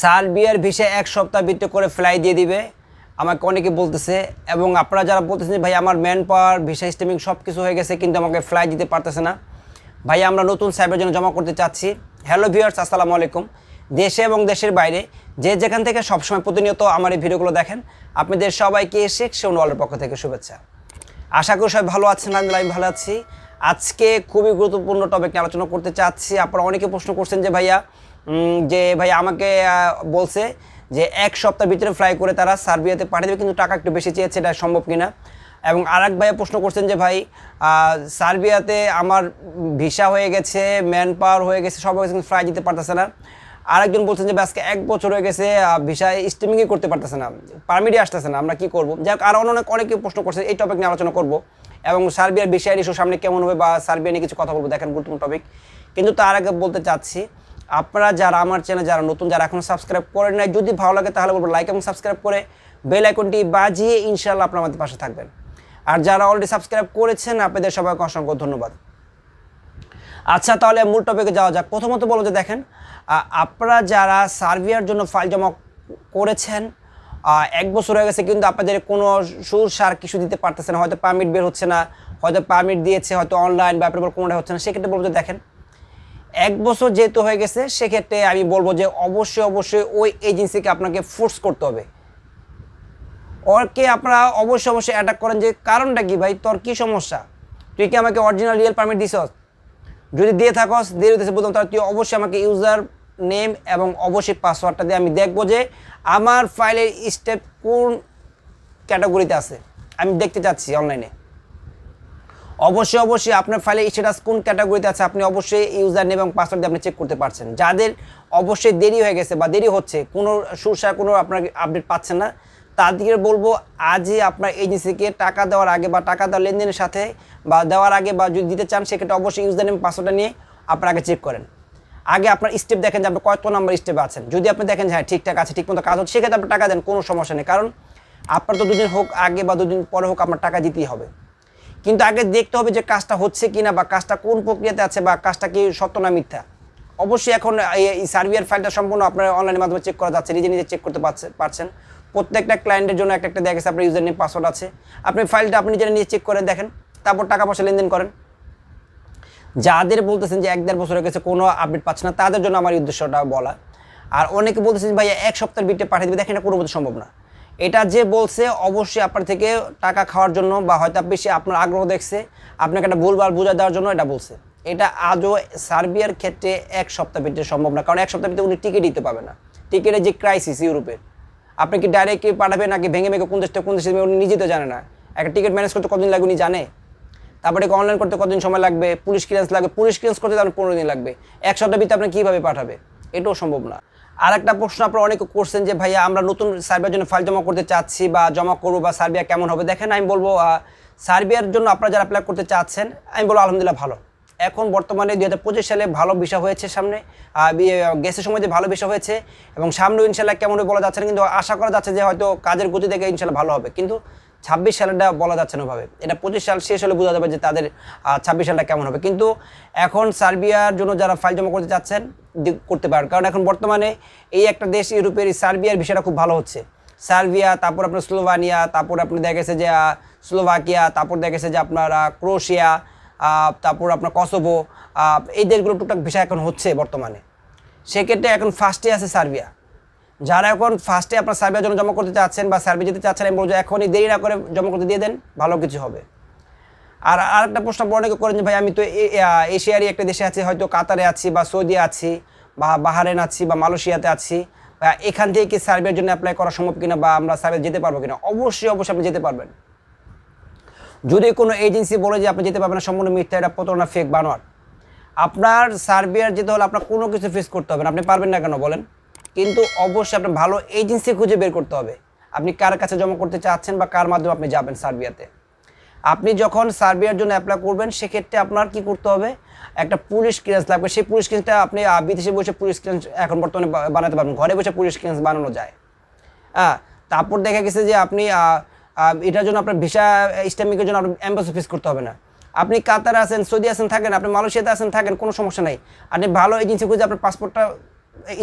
সার্বিয়ার ভিসা এক সপ্তাহ ভিত্তি করে ফ্লাই দিয়ে দিবে। আমাকে অনেকে বলতেছে, এবং আপনারা যারা বলতেছেন ভাই, আমার ম্যান পাওয়ার ভিসা স্টেমিং সব কিছু হয়ে গেছে, কিন্তু আমাকে ফ্লাই দিতে পারতেছে না। ভাই, আমরা নতুন সাইবার জন্য জমা করতে চাচ্ছি। হ্যালো ভিউয়ার্স আসসালামু আলাইকুম। দেশে এবং দেশের বাইরে যে যেখান থেকে সবসময় প্রতিনিয়ত আমার এই ভিডিওগুলো দেখেন, আপনাদের সবাইকে শেখ সেউন ওয়ালের পক্ষ থেকে শুভেচ্ছা। আশা করি সবাই ভালো আছেন আলহামদুলিল্লাহ আমি ভালো আছি। আজকে খুবই গুরুত্বপূর্ণ টপিক নিয়ে আলোচনা করতে চাচ্ছি। আপনারা অনেকে প্রশ্ন করছেন যে, ভাইয়া যে ভাই আমাকে বলছে যে এক সপ্তাহ ভিতরে ফ্লাই করে তারা সার্বিয়াতে পাঠিয়ে দেবে, কিন্তু টাকা একটু বেশি চেয়েছে, এটা সম্ভব কিনা? এবং আরেক ভাইয়া প্রশ্ন করছেন যে ভাই সার্বিয়াতে আমার ভিসা হয়ে গেছে ম্যান পাওয়ার হয়ে গেছে, সব কিন্তু ফ্লাই দিতে পারতেছে না। আরেকজন বলছেন যে আজকে এক বছর হয়ে গেছে ভিসা স্টিমিংই করতে পারতেছে না পারমিটই আসতেছে না, আমরা কি করব? যাই হোক আরও অনেক, অনেকে প্রশ্ন করছে, এই টপিক নিয়ে আলোচনা করব। এবং সার্বিয়ার বিষয়ের ইস্যু সামনে কেমন হবে বা সার্বিয়া নিয়ে কিছু কথা বলব দেখেন গুরুত্বপূর্ণ টপিক কিন্তু তার আগে বলতে চাচ্ছি আপনারা যারা আমার চ্যানেল যারা নতুন, যারা এখনও সাবস্ক্রাইব করেন নাই, যদি ভালো লাগে তাহলে বলব লাইক এবং সাবস্ক্রাইব করে বেল আইকনটি বাজিয়ে ইনশাল্লাহ আপনার আমাদের পাশে থাকবেন। আর যারা অলরেডি সাবস্ক্রাইব করেছেন, আপনাদের সবাইকে অসংখ্য ধন্যবাদ। আচ্ছা তাহলে মূল টপিকে যাওয়া যাক। প্রথমত বলো যে দেখেন আপনারা যারা সার্ভিয়ার জন্য ফাইল জমা করেছেন এক বছর হয়ে গেছে কিন্তু আপনাদের কোনো সুর সার কিছু দিতে পারতেছে না। হয়তো পারমিট বের হচ্ছে না, হয়তো পারমিট দিয়েছে, হয়তো অনলাইন বা আপনার কোনোটা হচ্ছে না। সেক্ষেত্রে বলব যে দেখেন এক বছর যেহেতু হয়ে গেছে, সেক্ষেত্রে আমি বলব যে অবশ্যই অবশ্যই ওই এজেন্সিকে আপনাকে ফোর্স করতে হবে। ওরকে আপনারা অবশ্যই অবশ্যই অ্যাটাক করেন যে কারণটা কি ভাই? তোর কী সমস্যা? তুই কি আমাকে অরিজিনাল রিয়েল পারমিট দিছস? যদি দিয়ে থাকস, দিয়ে দিতেছে বলতাম তাহলে তুই অবশ্যই আমাকে ইউজার নেম এবং অবশ্যই পাসওয়ার্ডটা দিয়ে আমি দেখব যে আমার ফাইলের স্টেপ কোন ক্যাটাগরিতে আছে। আমি দেখতে চাচ্ছি অনলাইনে অবশ্যই অবশ্যই আপনার ফাইলে স্ট্যাটাস কোন ক্যাটাগরিতে আছে, আপনি অবশ্যই ইউজার নেম এবং পাসওয়ার্ড দিয়ে আপনি চেক করতে পারছেন। যাদের অবশ্যই দেরি হয়ে গেছে বা দেরি হচ্ছে, কোনো সুরসা কোনো আপনার আপডেট পাচ্ছেন না, তাদেরকে বলব আজই আপনার এজেন্সিকে টাকা দেওয়ার আগে বা টাকা দেওয়ার লেনদেনের সাথে বা দেওয়ার আগে বা যদি দিতে চান, সেক্ষেত্রে অবশ্যই ইউজার নেম পাসওয়ার্ডটা নিয়ে আপনার আগে চেক করেন। আগে আপনার স্টেপ দেখেন যে আপনি কত নম্বর স্টেপে আছেন। যদি আপনি দেখেন যে হ্যাঁ ঠিকঠাক আছে ঠিক মতো কাজ হচ্ছে, সেক্ষেত্রে আপনি টাকা দেন, কোনো সমস্যা নেই। কারণ আপনার তো দুদিন হোক আগে বা দুদিন পরে হোক আপনার টাকা দিতেই হবে। কিন্তু আগে দেখতে হবে যে কাজটা হচ্ছে কিনা বা কাজটা কোন প্রক্রিয়াতে আছে বা কাজটা কি সত্য না মিথ্যা। অবশ্যই এখন এই- সার্ভিয়ার ফাইলটা সম্পূর্ণ আপনার অনলাইনের মাধ্যমে চেক করা যাচ্ছে, নিজে নিজে চেক করতে পারছে- পারছেন। প্রত্যেকটা ক্লায়েন্টের জন্য একটা একটা দেখা গেছে আপনার ইউজার নেম পাসওয়ার্ড আছে। আপনি ফাইলটা আপনি নিজেরা নিজে চেক করে দেখেন, তারপর টাকা পয়সা লেনদেন করেন। যাদের বলতেছেন যে এক দেড় বছর হয়ে গেছে, কোনো আপডেট পাচ্ছে না, তাদের জন্য আমার উদ্দেশ্যটা বলা। আর অনেকে বলতেছেন ভাই এক সপ্তাহের বিটে পাঠিয়ে দেবে, দেখেন এটা কোনো সম্ভব না। এটা যে বলছে, অবশ্যই আপনার থেকে টাকা খাওয়ার জন্য বা হয়তো বেশি আপনার আগ্রহ দেখছে, আপনাকে একটা ভুলভাল বুঝা দেওয়ার জন্য এটা বলছে। এটা আজও সার্বিয়ার ক্ষেত্রে এক সপ্তাহ ভিতরে সম্ভব না, কারণ এক সপ্তাহ ভিতরে উনি টিকিট দিতে পাবে না। টিকিটের যে ক্রাইসিস ইউরোপের আপনি কি ডাইরেক্ট পাঠাবেন নাকি ভেঙে ভেঙে কোন দেশটা, কোন দেশে উনি নিজে তো জানে না। একটা টিকিট ম্যানেজ করতে কতদিন লাগবে উনি জানে? তারপরে অনলাইন করতে কতদিন সময় লাগবে? পুলিশ ক্লিয়ারেন্স লাগবে? পুলিশ ক্লিয়ারেন্স করতে তাহলে পনেরো দিন লাগবে। এক সপ্তাহ ভিতরে আপনি কীভাবে পাঠাবে? এটাও সম্ভব না। আর একটা প্রশ্ন আপনারা অনেকে করছেন যে, ভাইয়া, আমরা নতুন সার্বিয়ার জন্য ফাইল জমা করতে চাচ্ছি বা জমা করব বা সার্বিয়া কেমন হবে? দেখেন, আমি বলব সার্বিয়ার জন্য আপনারা যারা অ্যাপ্লাই করতে চাচ্ছেন, আমি বলব আলহামদুলিল্লাহ ভালো। এখন বর্তমানে দুই হাজার সালে ভালো বিষয় হয়েছে সামনে গ্যাসের সময় যে ভালো বিষয় হয়েছে এবং সামনেও ইনশাল্লাহ কেমন বলা যাচ্ছে না, কিন্তু আশা করা যাচ্ছে যে হয়তো কাজের গতি থেকে ইনশাল্লাহ ভালো হবে। কিন্তু ছাব্বিশ সালটা বলা যাচ্ছে না ভাবে এটা পঁচিশ সাল শেষ হলে বোঝা যাবে যে তাদের ছাব্বিশ সালটা কেমন হবে। কিন্তু এখন সার্বিয়ার জন্য যারা ফাইল জমা করতে চাচ্ছেন করতে পারেন। কারণ এখন বর্তমানে এই একটা দেশ ইউরোপের সার্বিয়ার বিষয়টা খুব ভালো হচ্ছে। সার্বিয়া, তারপর আপনার স্লোভানিয়া, তারপর আপনি দেখা গেছে যে স্লোভাকিয়া, তারপর দেখা গেছে যে আপনার ক্রোশিয়া তারপর আপনার কসোভো এই দেশগুলো টুকটাক বিষয় এখন হচ্ছে বর্তমানে। সেক্ষেত্রে এখন ফার্স্টে আছে সার্বিয়া। যারা এখন ফার্স্টে আপনার সার্বিয়ার জন্য জমা করতে চাচ্ছেন বা সার্ভে যেতে চাচ্ছেন আমি বলব এখনই দেরি না করে জমা করতে দিয়ে দেন, ভালো কিছু হবে। আর আরেকটা প্রশ্ন আপনারা অনেকে করেন যে, ভাই, আমি তো এশিয়ারই একটা দেশে আছি, হয়তো কাতারে আছি বা সৌদি আছি বা বাহারেন আছি বা মালয়েশিয়াতে আছি। বা এখান থেকে কি সার্ভের জন্য অ্যাপ্লাই করা সম্ভব কিনা বা আমরা সার্ভে যেতে পারব কিনা? অবশ্যই অবশ্যই আপনি যেতে পারবেন। যদি কোনো এজেন্সি বলে যে, আপনি যেতে পারবেন না, সম্পূর্ণ মিথ্যা, এটা প্রতারণা ফেক বানোয়ার আপনার সার্বিয়ার যেতে হলে আপনার কোনো কিছু ফেস করতে হবে না। আপনি পারবেন না কেন বলেন? কিন্তু অবশ্যই আপনার ভালো এজেন্সি খুঁজে বের করতে হবে। আপনি কার কাছে জমা করতে চাচ্ছেন বা কার মাধ্যমে আপনি যাবেন সার্বিয়াতে? আপনি যখন সার্বিয়ার জন্য অ্যাপ্লাই করবেন, সেক্ষেত্রে আপনার কি করতে হবে? একটা পুলিশ ক্লিয়ারেন্স লাগবে। সেই পুলিশ ক্লিয়ারেন্সটা আপনি বিদেশে বসে পুলিশ ক্লিয়ারেন্স এখন বর্তমানে বানাতে পারবেন। ঘরে বসে পুলিশ ক্লিয়ারেন্স বানানো যায়। হ্যাঁ তারপর দেখা গেছে যে আপনি এটার জন্য আপনার ভিসা স্ট্যাম্পিংয়ের জন্য আপনার অ্যাম্বাসি ফিস করতে হবে না। আপনি কাতারে আছেন, সৌদি আছেন, থাকেন, আপনি মালয়েশিয়াতে আছেন, থাকেন, কোনো সমস্যা নাই। আপনি ভালো এজেন্সি খুঁজে আপনার পাসপোর্টটা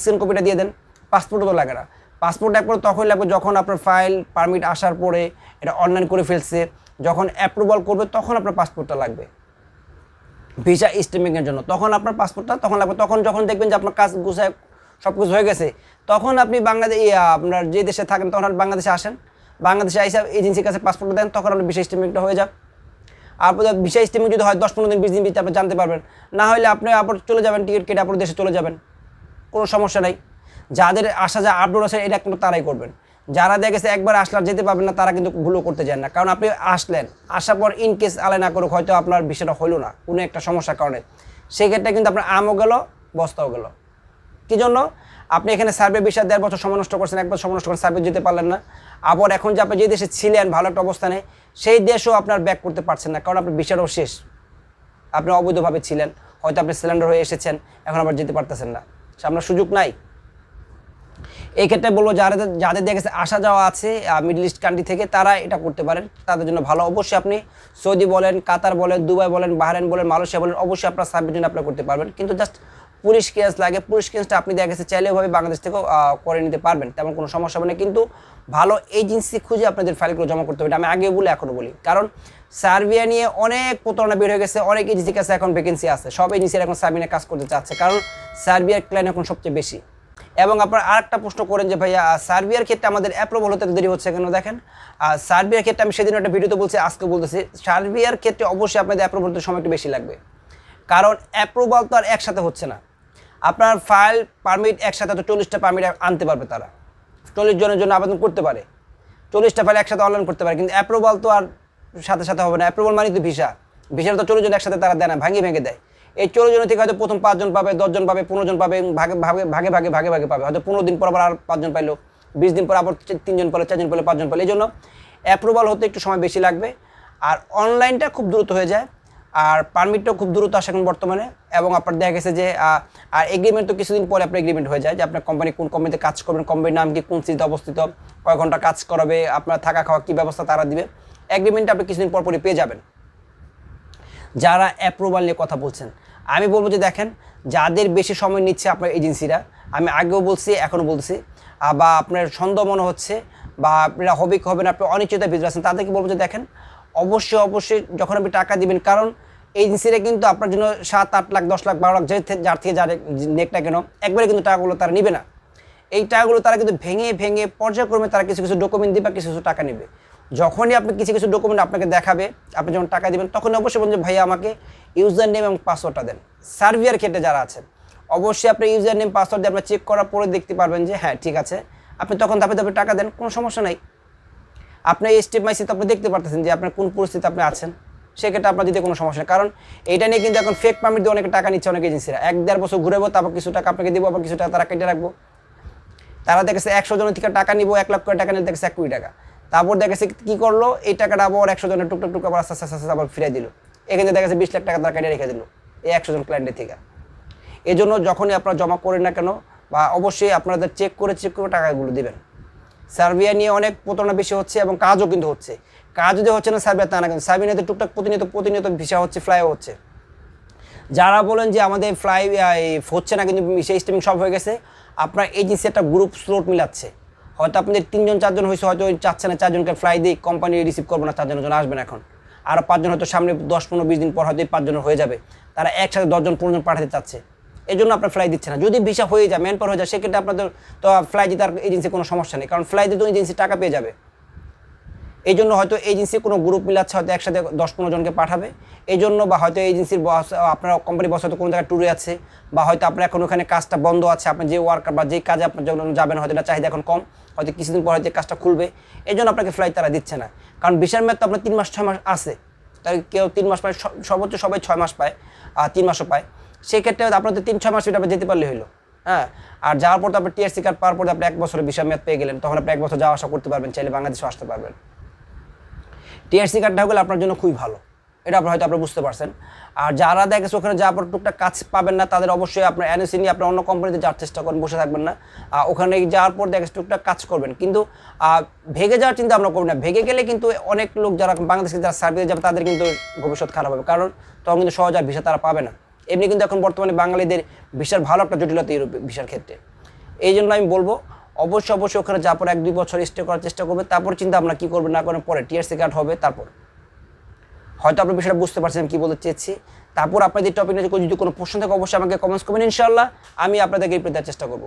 স্ক্যান কপিটা দিয়ে দেন। পাসপোর্টও তো লাগে না। পাসপোর্ট একবার তখন লাগবে যখন আপনার ফাইল পারমিট আসার পরে এটা অনলাইন করে ফেলছে। যখন অ্যাপ্রুভাল করবে তখন আপনার পাসপোর্টটা লাগবে। ভিসা স্টেমিংয়ের জন্য। তখন আপনার পাসপোর্টটা তখন লাগবে। তখন যখন দেখবেন যে আপনার কাজ গুছায় সব কিছু হয়ে গেছে, তখন আপনি বাংলাদেশ আপনার যে দেশে থাকেন, তখন আপনি বাংলাদেশে আসেন। বাংলাদেশে আইসা এজেন্সির কাছে পাসপোর্ট দেন, তখন আপনার ভিসা স্টেমিংটা হয়ে যাবে আপনার ভিসা স্টেমিং যদি হয়, দশ পনেরো দিন, বিশ দিন ভিতরে আপনি জানতে পারবেন। না হলে আপনি আবার চলে যাবেন টিকিট কেটে আপনার দেশে চলে যাবেন। কোনো সমস্যা নাই। যাদের আসা যা আপলোড আছে, এটা কিন্তু তারাই করবেন। যারা দেখেছে একবার আসলে আর যেতে পারবেন না, তারা কিন্তু ভুলও করতে যান না। কারণ আপনি আসলেন, আসার পর ইন কেস আলাই না করুক, হয়তো আপনার বিষয়টা হলো না, কোনো একটা সমস্যার কারণে। সেক্ষেত্রে কিন্তু আপনার আমও গেল, বস্তাও গেল। কী জন্য? আপনি এখানে সার্ভে বিষয় দেড় বছর সময় নষ্ট করছেন একবার সময় নষ্ট করে সার্ভে যেতে পারলেন না। আবার এখন যে আপনি যে দেশে ছিলেন, ভালো একটা অবস্থানে, সেই দেশও আপনার ব্যাক করতে পারছেন না, কারণ আপনার বিষয়টাও শেষ। আপনি অবৈধভাবে ছিলেন, হয়তো আপনি সিলিন্ডার হয়ে এসেছেন, এখন আবার যেতে পারতেছেন না। সে আপনার সুযোগ নাই। এই ক্ষেত্রে বলব যারা যাদের দেখেছে আসা যাওয়া আছে মিডল ইস্ট কান্ট্রি থেকে, তারা এটা করতে পারেন। তাদের জন্য ভালো। অবশ্যই আপনি সৌদি বলেন, কাতার বলেন, দুবাই বলেন, বাহরাইন বলেন, মালয়েশিয়া বলেন, অবশ্যই আপনার সার্ভিস জন্য অ্যাপ্লাই করতে পারবেন। কিন্তু জাস্ট পুলিশ কেস লাগে। পুলিশ কেসটা আপনি দেখা গেছে চাইলেও ভাবে বাংলাদেশ থেকেও করে নিতে পারবেন। তেমন কোনো সমস্যা হবে না। কিন্তু ভালো এজেন্সি খুঁজে আপনাদের ফাইলগুলো জমা করতে হবে। আমি আগে বলে এখনও বলি। কারণ সার্বিয়া নিয়ে অনেক প্রতারণা বের হয়ে গেছে, অনেক এজেন্সির কাছে এখন ভ্যাকেন্সি আছে। সব এজেন্সির এখন সার্বিয়া কাজ করতে চাচ্ছে, কারণ সার্বিয়ার ক্লায়েন্ট এখন সবচেয়ে বেশি। এবং আপনারা আরেকটা প্রশ্ন করেন যে, ভাইয়া, সার্বিয়ার ক্ষেত্রে আমাদের অ্যাপ্রুভাল হতে দেরি হচ্ছে কেন? দেখেন আর সার্বিয়ার ক্ষেত্রে আমি সেদিন একটা ভিডিওতে বলছি, আজকে বলতেছি, সার্বিয়ার ক্ষেত্রে অবশ্যই আপনাদের অ্যাপ্রুভাল হতে সময় একটু বেশি লাগবে। কারণ অ্যাপ্রুভাল তো আর একসাথে হচ্ছে না। আপনার ফাইল পারমিট একসাথে তো চল্লিশটা পারমিট আনতে পারবে তারা। চল্লিশ জনের জন্য আবেদন করতে পারে। চল্লিশটা ফাইল একসাথে অনলাইন করতে পারে, কিন্তু অ্যাপ্রুভাল তো আর সাথে সাথে হবে না। অ্যাপ্রুভাল মানে তো ভিসা ভিসাটা তো চল্লিশ একসাথে তারা দেয় না, ভাঙে ভেঙে দেয়। এই চল্লিশ থেকে হয়তো প্রথম পাঁচজন পাবে দশজন পাবে, পনেরো জন পাবে, ভাগে ভাগে ভাগে ভাগে ভাগে ভাগে পাবে। হয়তো পনেরো দিন পর আবার আর পাঁচজন পাইলো, বিশ দিন পর আবার তিনজন পেল চারজন পেল পাঁচজন পেল এই জন্য অ্যাপ্রুভাল হতে একটু সময় বেশি লাগবে। আর অনলাইনটা খুব দ্রুত হয়ে যায়। আর পারমিটটাও খুব দ্রুত আসে এখন বর্তমানে। এবং আপনার দেখা গেছে যে আর এগ্রিমেন্ট তো কিছুদিন পরে আপনার এগ্রিমেন্ট হয়ে যায় যে, আপনার কোম্পানি কোন কোম্পানিতে কাজ করবেন কোম্পানির নাম কি, কোন সিটিতে অবস্থিত, কয় ঘণ্টা কাজ করাবে, আপনার থাকা খাওয়া কী ব্যবস্থা তারা দিবে। এগ্রিমেন্টটা আপনি কিছুদিন পর পরই পেয়ে যাবেন। যারা অ্যাপ্রুভাল নিয়ে কথা বলছেন, আমি বলব যে দেখেন, যাদের বেশি সময় নিচ্ছে আপনার এজেন্সিরা আমি আগেও বলছি, এখনও বলছি বা আপনার সন্দেহ মনে হচ্ছে, বা আপনারা হবে কি হবে না, আপনি অনিশ্চয়তা ভিতরে আছেন, তাদেরকে বলব যে দেখেন, অবশ্যই অবশ্যই যখন আপনি টাকা দিবেন, কারণ এজেন্সিরা কিন্তু আপনার জন্য সাত, আট লাখ, দশ লাখ, বারো লাখ যার থেকে যার নেক না কেন, একবারে কিন্তু টাকাগুলো তারা নেবে না। এই টাকাগুলো তারা কিন্তু ভেঙে ভেঙে পর্যায়ক্রমে তারা কিছু কিছু ডকুমেন্ট দিবে কিছু কিছু টাকা নেবে। যখনই আপনি কিছু কিছু ডকুমেন্ট আপনাকে দেখাবে, আপনি যখন টাকা দেবেন তখন অবশ্যই বলবেন যে, ভাইয়া, আমাকে ইউজার নেম এবং পাসওয়ার্ডটা দেন। সার্ভিয়ার ক্ষেত্রে যারা আছেন, অবশ্যই আপনি ইউজার নেম পাসওয়ার্ড দিয়ে আপনার চেক করার পরে দেখতে পারবেন যে হ্যাঁ ঠিক আছে। আপনি তখন ধাপে ধাপে টাকা দেন, কোনো সমস্যা নাই। আপনি এই স্টেপ বাই স্টেপ আপনি দেখতে পারতেছেন যে, আপনার কোন পরিস্থিতি আপনি আছেন। সেক্ষেত্রে আপনার দিতে কোনো সমস্যা নেই। কারণ এটা নিয়ে কিন্তু এখন ফেক পারমিট দিয়ে অনেকে টাকা নিচ্ছে অনেক এজেন্সিরা এক দেড় বছর ঘুরেবো তারপর কিছু টাকা আপনাকে দেবো, আবার কিছু টাকা তারা কেটে রাখব। তারা দেখেছে একশো জনের থেকে টাকা নিবো, এক লাখ করে টাকা নিলে দেখেছে এক কোটি টাকা। তারপর দেখা দেখেছে কি করল? এই টাকাটা আবার একশো জনের টুকটাক টুক আবার আস্তে আস্তে আবার ফিরে দিল। এখানে দেখেছে বিশ লাখ টাকা তারা কেটে রেখে দিল। এই একশো জন ক্লায়েন্টের থেকে। এই জন্য যখনই আপনারা জমা করেন না কেন, বা অবশ্যই আপনাদের চেক করে চেক করে টাকাগুলো দিবেন। সার্বিয়া নিয়ে অনেক প্রতারণা বেশি হচ্ছে এবং কাজও কিন্তু হচ্ছে। কাজ যদি হচ্ছে না সার্বিয়া তা না কিন্তু। সার্বিয়া নিয়ে টুকটাক প্রতিনিয়ত প্রতিনিয়ত ভিসা হচ্ছে ফ্লাইও হচ্ছে। যারা বলেন যে আমাদের ফ্লাই হচ্ছে না কিন্তু সেই স্টিমিং সব হয়ে গেছে। আপনার এজেন্সি একটা গ্রুপ স্লোট মিলাচ্ছে। হয়তো আপনাদের তিনজন, চারজন হয়েছে হয়তো চাচ্ছে না, চারজনকে ফ্লাই দিই কোম্পানি রিসিভ করব না চারজনের জন্য আসবেন এখন। আরও পাঁচজন হয়তো সামনে দশ, পনেরো, বিশ দিন পর হয়তো এই পাঁচজনের হয়ে যাবে। তারা একসাথে দশজন পনেরো জন পাঠাতে চাচ্ছে। এই জন্য আপনার ফ্লাই দিচ্ছে না। যদি ভিসা হয়ে যায় ম্যান পাওয়ার হয়ে যায়, সেক্ষেত্রে আপনাদের তো ফ্লাই দিতে আর এজেন্সি কোনো সমস্যা নেই। কারণ ফ্লাই দিতে এজেন্সি টাকা পেয়ে যাবে। এই জন্য হয়তো এজেন্সি কোনো গ্রুপ মিলাচ্ছে, হয়তো একসাথে দশ, পনেরো জনকে পাঠাবে। এই জন্য বা হয়তো এজেন্সির বস আপনার কোম্পানি বস হয়তো কোনো জায়গায় ট্যুরে আছে, বা হয়তো আপনার এখন ওখানে কাজটা বন্ধ আছে আপনার যে ওয়ার্কার বা যে কাজে আপনার যাবেন, হয়তো এটা চাহিদা এখন কম। হয়তো কিছুদিন পর হয়তো কাজটা খুলবে এই জন্য আপনাকে ফ্লাইট তারা দিচ্ছে না। কারণ বিশাল মেয়াদ তো আপনার তিন মাস, ছয় মাস আছে। তাই কেউ তিন মাস পায় সর্বোচ্চ সবাই ছয় মাস পায়, আর তিন মাসও পায়। সেই ক্ষেত্রে আপনাদের তিন, ছয় মাস আপনি যেতে পারলে হলো হ্যাঁ? আর যাওয়ার পর তো আপনি টিআরসি কার্ড পাওয়ার পর আপনি এক বছরের বিশাল মেয়াদ পেয়ে গেলেন, তখন আপনি এক বছর যাওয়া আসা করতে পারবেন, চাইলে বাংলাদেশেও আসতে পারবেন। টিআরসি কার্ডটা হলে আপনার জন্য খুবই ভালো। এটা আপনার হয়তো আপনারা বুঝতে পারছেন। আর যারা দেখেছে ওখানে যাওয়ার পর টুকটাক কাজ পাবেন না, তাদের অবশ্যই আপনার এনএসি নিয়ে আপনার অন্য কোম্পানিতে যাওয়ার চেষ্টা করেন, বসে থাকবেন না। ওখানে যাওয়ার পর দেখেছে টুকটাক কাজ করবেন। কিন্তু ভেগে যাওয়ার চিন্তা আমরা করবেন না। ভেগে গেলে কিন্তু অনেক লোক যারা বাংলাদেশে যারা সার্ভিসে যাবে, তাদের কিন্তু ভবিষ্যৎ খারাপ হবে। কারণ তখন কিন্তু সহজ আর ভিসা তারা পাবে না। এমনি কিন্তু এখন বর্তমানে বাঙালিদের ভিসার ভালো একটা জটিলতা ইউরোপ ভিসার ক্ষেত্রে। এই জন্য আমি বলব, অবশ্যই অবশ্যই ওখানে যাওয়ার পর এক দুই বছর স্টে করার চেষ্টা করবে তারপর চিন্তা ভাবনা কী করবেন না করেন পরে টিআরসি কার্ড হবে, তারপর। হয়তো আপনার বিষয়টা বুঝতে পারছেন আমি কি বলতে চেয়েছি। তারপর আপনাদের টপিক নিয়ে যদি কোনো প্রশ্ন থাকে, অবশ্যই আমাকে কমেন্টস করবেন। ইনশাল্লাহ আমি আপনাদেরকে রিপ্লাই দেওয়ার চেষ্টা করব।